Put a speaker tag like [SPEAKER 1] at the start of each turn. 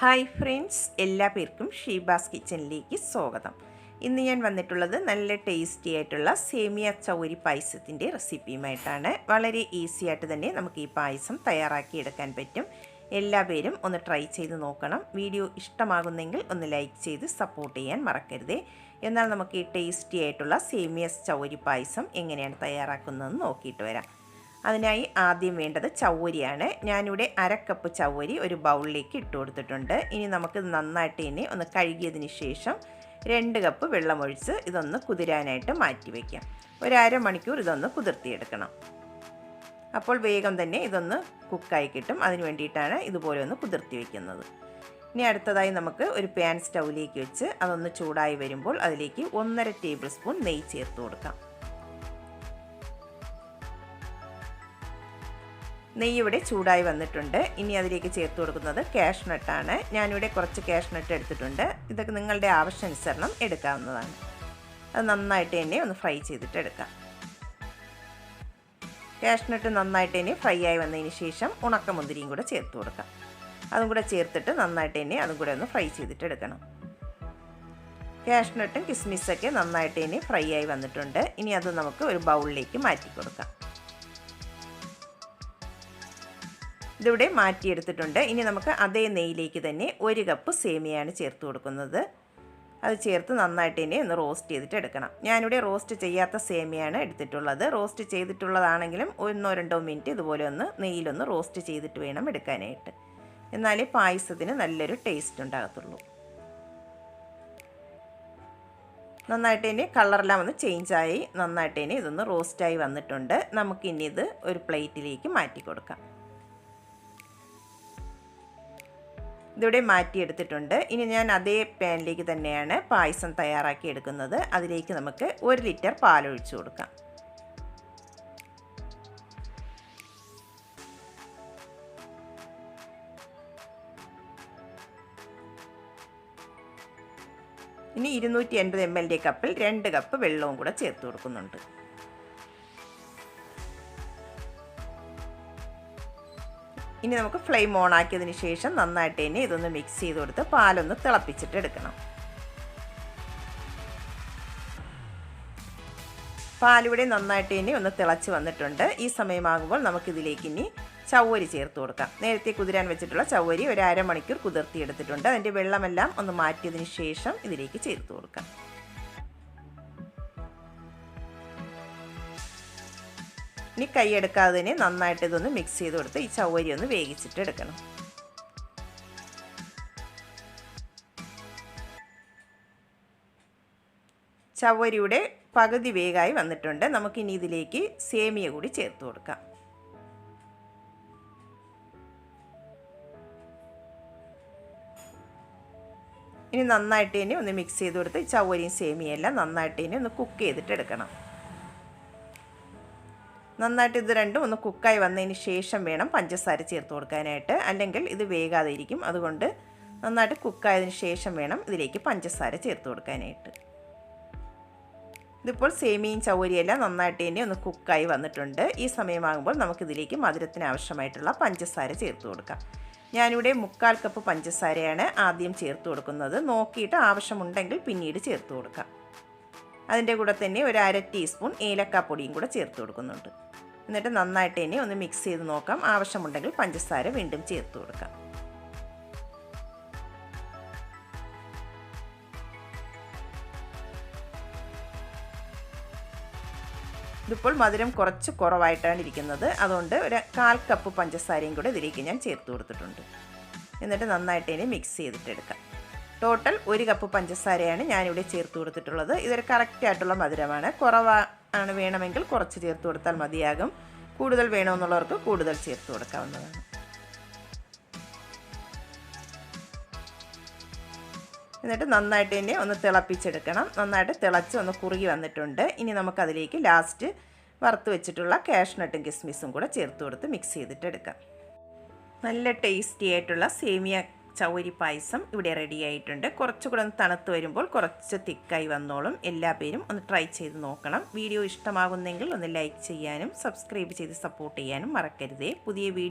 [SPEAKER 1] Hi friends എല്ലാ പേർക്കും ഷീബാസ് കിച്ചണിലേക്ക് സ്വാഗതം. ഇന്ന് ഞാൻ വന്നിട്ടുള്ളത് നല്ല ടേസ്റ്റി ആയിട്ടുള്ള സേമിയ ചൗരി പായസത്തിന്റെ റെസിപ്പിയുമായിട്ടാണ്. വളരെ ഈസി ആയിട്ട് തന്നെ നമുക്ക് ഈ പായസം തയ്യാറാക്കിയെടുക്കാൻ പറ്റും. എല്ലാ പേരും ഒന്ന് ട്രൈ ചെയ്ത് നോക്കണം. വീഡിയോ ഇഷ്ടമാകുന്നെങ്കിൽ ഒന്ന് ലൈക്ക് ചെയ്ത് സപ്പോർട്ട് ചെയ്യാൻ മറക്കരുതേ. എന്നാൽ നമുക്ക് ഈ ടേസ്റ്റി ആയിട്ടുള്ള സേമിയ ചൗരി പായസം എങ്ങനെയാണ് തയ്യാറാക്കുന്നതെന്ന് നോക്കിയിട്ട് വരാം. അതിനായി ആദ്യം വേണ്ടത് ചവ്വരിയാണ്. ഞാനിവിടെ അരക്കപ്പ് കപ്പ് ചവ്വരി ഒരു ബൗളിലേക്ക് ഇട്ടു കൊടുത്തിട്ടുണ്ട്. ഇനി നമുക്ക് നന്നായിട്ട് ഇനി ഒന്ന് കഴുകിയതിന് ശേഷം രണ്ട് കപ്പ് വെള്ളമൊഴിച്ച് ഇതൊന്ന് കുതിരാനായിട്ട് മാറ്റി വയ്ക്കാം ഒരു അരമണിക്കൂർ ഇതൊന്ന് കുതിർത്തിയെടുക്കണം. അപ്പോൾ വേഗം തന്നെ ഇതൊന്ന് കുക്കായി കിട്ടും. അതിന് വേണ്ടിയിട്ടാണ് ഇതുപോലെ ഒന്ന് കുതിർത്തി വയ്ക്കുന്നത് ഇനി അടുത്തതായി നമുക്ക് ഒരു പാൻ സ്റ്റൗവിലേക്ക് വെച്ച് അതൊന്ന് ചൂടായി വരുമ്പോൾ അതിലേക്ക് ഒന്നര ടേബിൾ സ്പൂൺ നെയ്യ് ചേർത്ത് കൊടുക്കാം. നെയ്യ് ഇവിടെ ചൂടായി വന്നിട്ടുണ്ട്. ഇനി അതിലേക്ക് ചേർത്ത് കൊടുക്കുന്നത് ക്യാഷ് നട്ടാണ്. ഞാനിവിടെ കുറച്ച് ക്യാഷ് നട്ട് എടുത്തിട്ടുണ്ട്. ഇതൊക്കെ നിങ്ങളുടെ ആവശ്യാനുസരണം എടുക്കാവുന്നതാണ്. അത് നന്നായിട്ട് തന്നെ ഒന്ന് ഫ്രൈ ചെയ്തിട്ട് എടുക്കാം. ക്യാഷ് നട്ട് നന്നായിട്ട് തന്നെ ഫ്രൈ ആയി വന്നതിന് ശേഷം ഉണക്കമുന്തിരിയും കൂടെ ചേർത്ത് കൊടുക്കാം. അതും കൂടെ ചേർത്തിട്ട് നന്നായിട്ട് തന്നെ അതും കൂടെ ഒന്ന് ഫ്രൈ ചെയ്തിട്ട് എടുക്കണം. ക്യാഷ് നട്ടും കിസ്മിസൊക്കെ നന്നായിട്ട് തന്നെ ഫ്രൈ ആയി വന്നിട്ടുണ്ട്. ഇനി അത് നമുക്ക് ഒരു ബൗളിലേക്ക് മാറ്റി കൊടുക്കാം. ഇതിവിടെ മാറ്റിയെടുത്തിട്ടുണ്ട്. ഇനി നമുക്ക് അതേ നെയ്യിലേക്ക് തന്നെ ഒരു കപ്പ് സേമിയാണ് ചേർത്ത് കൊടുക്കുന്നത്. അത് ചേർത്ത് നന്നായിട്ട് തന്നെ ഒന്ന് റോസ്റ്റ് ചെയ്തിട്ട് എടുക്കണം. ഞാനിവിടെ റോസ്റ്റ് ചെയ്യാത്ത സേമിയാണ് എടുത്തിട്ടുള്ളത്. റോസ്റ്റ് ചെയ്തിട്ടുള്ളതാണെങ്കിലും ഒന്നോ രണ്ടോ മിനിറ്റ് ഇതുപോലെ ഒന്ന് നെയ്യിലൊന്ന് റോസ്റ്റ് ചെയ്തിട്ട് വേണം എടുക്കാനായിട്ട്. എന്നാലേ പായസത്തിന് നല്ലൊരു ടേസ്റ്റ് ഉണ്ടാകത്തുള്ളൂ. നന്നായിട്ട് തന്നെ കളറെല്ലാം ഒന്ന് ചേഞ്ചായി നന്നായിട്ട് തന്നെ ഇതൊന്ന് റോസ്റ്റായി വന്നിട്ടുണ്ട്. നമുക്കിനി ഇത് ഒരു പ്ലേറ്റിലേക്ക് മാറ്റി കൊടുക്കാം. ഇതിവിടെ മാറ്റിയെടുത്തിട്ടുണ്ട്. ഇനി ഞാൻ അതേ പാനിലേക്ക് തന്നെയാണ് പായസം തയ്യാറാക്കി എടുക്കുന്നത്. അതിലേക്ക് നമുക്ക് ഒരു ലിറ്റർ പാലൊഴിച്ചു കൊടുക്കാം. ഇനി ഇരുന്നൂറ്റി എൺപത് എം എൽ കപ്പിൽ രണ്ട് കപ്പ് വെള്ളവും കൂടെ ചേർത്ത് കൊടുക്കുന്നുണ്ട്. ഇനി നമുക്ക് ഫ്ലെയിം ഓൺ ആക്കിയതിന് ശേഷം നന്നായിട്ട് തന്നെ ഇതൊന്ന് മിക്സ് ചെയ്ത് കൊടുത്ത് പാലൊന്ന് തിളപ്പിച്ചിട്ട് എടുക്കണം. പാലിവിടെ നന്നായിട്ട് ഇനി ഒന്ന് തിളച്ച് വന്നിട്ടുണ്ട്. ഈ സമയമാകുമ്പോൾ നമുക്കിതിലേക്ക് ഇനി ചവ്വരി ചേർത്ത് കൊടുക്കാം. നേരത്തെ കുതിരാൻ വെച്ചിട്ടുള്ള ചവ്വരി ഒരു അരമണിക്കൂർ കുതിർത്തി എടുത്തിട്ടുണ്ട് അതിന്റെ വെള്ളമെല്ലാം ഒന്ന് മാറ്റിയതിന് ശേഷം ഇതിലേക്ക് ചേർത്ത് കൊടുക്കാം. ഇനി കൈയെടുക്കാതെ തന്നെ നന്നായിട്ട് ഇതൊന്ന് മിക്സ് ചെയ്ത് കൊടുത്ത് ഈ ചവരി ഒന്ന് വേവിച്ചിട്ട് എടുക്കണം. ചവരിയുടെ പകുതി വേഗമായി വന്നിട്ടുണ്ട്. നമുക്കിനി ഇതിലേക്ക് സേമിയ കൂടി ചേർത്ത് കൊടുക്കാം. ഇനി നന്നായിട്ട് തന്നെ ഒന്ന് മിക്സ് ചെയ്ത് കൊടുത്ത് ചവ്വരിയും സേമിയെല്ലാം നന്നായിട്ട് തന്നെ ഒന്ന് കുക്ക് ചെയ്തിട്ട് എടുക്കണം. നന്നായിട്ട് ഇത് രണ്ടും ഒന്ന് കുക്കായി വന്നതിന് ശേഷം വേണം പഞ്ചസാര ചേർത്ത് കൊടുക്കാനായിട്ട്. അല്ലെങ്കിൽ ഇത് വേഗാതെ ഇരിക്കും അതുകൊണ്ട് നന്നായിട്ട് കുക്കായതിന് ശേഷം വേണം ഇതിലേക്ക് പഞ്ചസാര ചേർത്ത് കൊടുക്കാനായിട്ട്. ഇതിപ്പോൾ സേമിയും ചൗരിയെല്ലാം നന്നായിട്ട് തന്നെ ഒന്ന് കുക്കായി വന്നിട്ടുണ്ട്. ഈ സമയമാകുമ്പോൾ നമുക്കിതിലേക്ക് മധുരത്തിന് ആവശ്യമായിട്ടുള്ള പഞ്ചസാര ചേർത്ത് കൊടുക്കാം. ഞാനിവിടെ മുക്കാൽ കപ്പ് പഞ്ചസാരയാണ് ആദ്യം ചേർത്ത് കൊടുക്കുന്നത്. നോക്കിയിട്ട് ആവശ്യമുണ്ടെങ്കിൽ പിന്നീട് ചേർത്ത് കൊടുക്കാം. അതിന്റെ കൂടെ തന്നെ ഒരു അര ടീസ്പൂൺ ഏലക്കാപ്പൊടിയും കൂടെ ചേർത്ത് കൊടുക്കുന്നുണ്ട്. എന്നിട്ട് നന്നായിട്ട് തന്നെ ഒന്ന് മിക്സ് ചെയ്ത് നോക്കാം. ആവശ്യമുണ്ടെങ്കിൽ പഞ്ചസാര വീണ്ടും ചേർത്ത് കൊടുക്കാം. ഇതിപ്പോൾ മധുരം കുറച്ച് കുറവായിട്ടാണ് ഇരിക്കുന്നത്. അതുകൊണ്ട് ഒരു കാൽ കപ്പ് പഞ്ചസാരയും കൂടെ ഇതിലേക്ക് ഞാൻ ചേർത്ത് കൊടുത്തിട്ടുണ്ട്. എന്നിട്ട് നന്നായിട്ട് ഇനി മിക്സ് ചെയ്തിട്ട് എടുക്കാം. ടോട്ടൽ ഒരു കപ്പ് പഞ്ചസാരയാണ് ഞാനിവിടെ ചേർത്ത് കൊടുത്തിട്ടുള്ളത്. ഇതൊരു കറക്റ്റ് ആയിട്ടുള്ള മധുരമാണ്. കുറവാണ് വേണമെങ്കിൽ കുറച്ച് ചേർത്ത് കൊടുത്താൽ മതിയാകും. കൂടുതൽ വേണമെന്നുള്ളവർക്ക് കൂടുതൽ ചേർത്ത് കൊടുക്കാവുന്നതാണ്. എന്നിട്ട് നന്നായിട്ട് തന്നെ ഒന്ന് തിളപ്പിച്ചെടുക്കണം. നന്നായിട്ട് തിളച്ച് ഒന്ന് കുറുകി വന്നിട്ടുണ്ട്. ഇനി നമുക്കതിലേക്ക് ലാസ്റ്റ് വറുത്ത് വെച്ചിട്ടുള്ള കാഷ്നട്ടും കിസ്മിസും കൂടെ ചേർത്ത് കൊടുത്ത് മിക്സ് ചെയ്തിട്ട് എടുക്കാം നല്ല ടേസ്റ്റി ആയിട്ടുള്ള സേമിയ ചവരി പായസം ഇവിടെ റെഡി ആയിട്ടുണ്ട്. കുറച്ചുകൂടെ ഒന്ന് തണുത്ത് വരുമ്പോൾ കുറച്ച് തിക്കായി വന്നോളും. എല്ലാ പേരും ഒന്ന് ട്രൈ ചെയ്ത് നോക്കണം. വീഡിയോ ഇഷ്ടമാകുന്നെങ്കിൽ ഒന്ന് ലൈക്ക് ചെയ്യാനും സബ്സ്ക്രൈബ് ചെയ്ത് സപ്പോർട്ട് ചെയ്യാനും മറക്കരുതേ. പുതിയ വീഡിയോ